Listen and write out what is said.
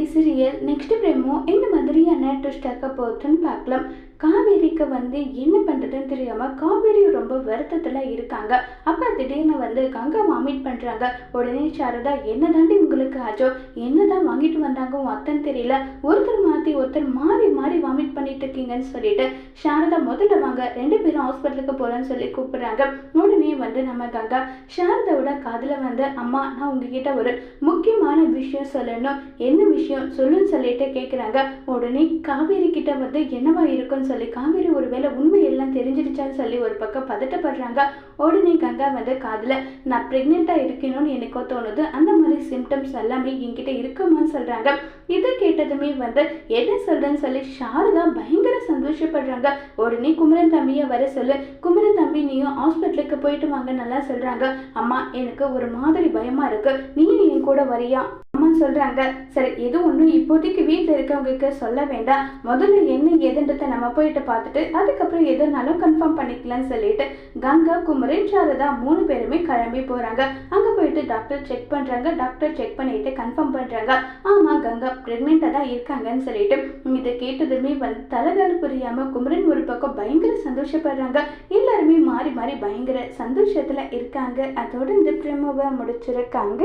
Today serial next பிரேமோ என்ன மாதிரியான ட்விஸ்டாக்க போகுதுன்னு பார்க்கலாம். காவேரிக்கு வந்து என்ன பண்ணுறதுன்னு தெரியாமல் காவேரி ரொம்ப வருத்தத்தில் இருக்காங்க. அப்போ திடீர்னு வந்து கங்கா வாமிட் பண்ணுறாங்க உடனே சாரதா என்ன தாண்டி உங்களுக்கு ஆச்சோ என்னதான் வாங்கிட்டு வந்தாங்க உன் அத்தன் தெரியல. ஒருத்தர் மாற்றி ஒருத்தர் மாறி மாறி வாமிட் பண்ணிட்டு இருக்கீங்கன்னு சொல்லிட்டு சாரதா முதல்ல வாங்க ரெண்டு பேரும் ஹாஸ்பிட்டலுக்கு போகலான்னு சொல்லி கூப்பிடுறாங்க. உடனே வந்து நம்ம கங்கா சாரதாவோட காதில் வந்து அம்மா நான் உங்ககிட்ட ஒரு முக்கியமான விஷயம் சொல்லணும். என்ன விஷயம்? சொல்லுன்னு சொல்லிட்டு கேட்குறாங்க உடனே காவேரி கிட்ட வந்து என்னவா இருக்குன்னு சொல்லி காவேரி ஒருவேளை உண்மை எல்லாம் தெரிஞ்சிடுச்சான்னு சொல்லி ஒரு பக்கம் பதட்டப்படுறாங்க. உடனே கங்கா வந்து காதில் நான் ப்ரெக்னெண்ட்டாக இருக்கணும்னு எனக்கோ தோணுது. அந்த மாதிரி சிம்டம்ஸ் எல்லாமே என்கிட்ட இருக்குமான்னு சொல்கிறாங்க இதை கேட்டதுமே வந்து என்ன சொல்கிறேன்னு சொல்லி ஷாருதா பயங்கர சந்தோஷப்படுறாங்க. உடனே குமரன் தம்பியை வர சொல்லு. குமரன் தம்பி நீயும் ஹாஸ்பிட்டலுக்கு போயிட்டு வாங்க நல்லா சொல்கிறாங்க அம்மா எனக்கு ஒரு மாதிரி பயமாக இருக்கு. நீயும் என் கூட வரியா? சொல்கிறாங்க சரி எது ஒன்றும் இப்போதைக்கு வீட்டில் இருக்கவங்களுக்கு சொல்ல வேண்டாம். முதல்ல என்ன ஏதுன்றதை நம்ம போயிட்டு பார்த்துட்டு அதுக்கப்புறம் எதுனாலும் கன்ஃபார்ம் பண்ணிக்கலாம்னு சொல்லிட்டு கங்கா குமரன் சாரதா மூணு பேருமே கிளம்பி போகிறாங்க அங்கே போயிட்டு டாக்டர் செக் பண்ணுறாங்க டாக்டர் செக் பண்ணிட்டு கன்ஃபார்ம் பண்ணுறாங்க ஆமாம் கங்கா ப்ரெக்னெண்ட்டாக தான் இருக்காங்கன்னு சொல்லிட்டு இதை கேட்டதுமே வந்து தலைகால் புரியாமல் குமரன் ஒரு பக்கம் பயங்கர சந்தோஷப்படுறாங்க. எல்லாருமே மாறி மாறி பயங்கர சந்தோஷத்தில் இருக்காங்க. அதோட இந்த ப்ரெமோவை முடிச்சிருக்காங்க.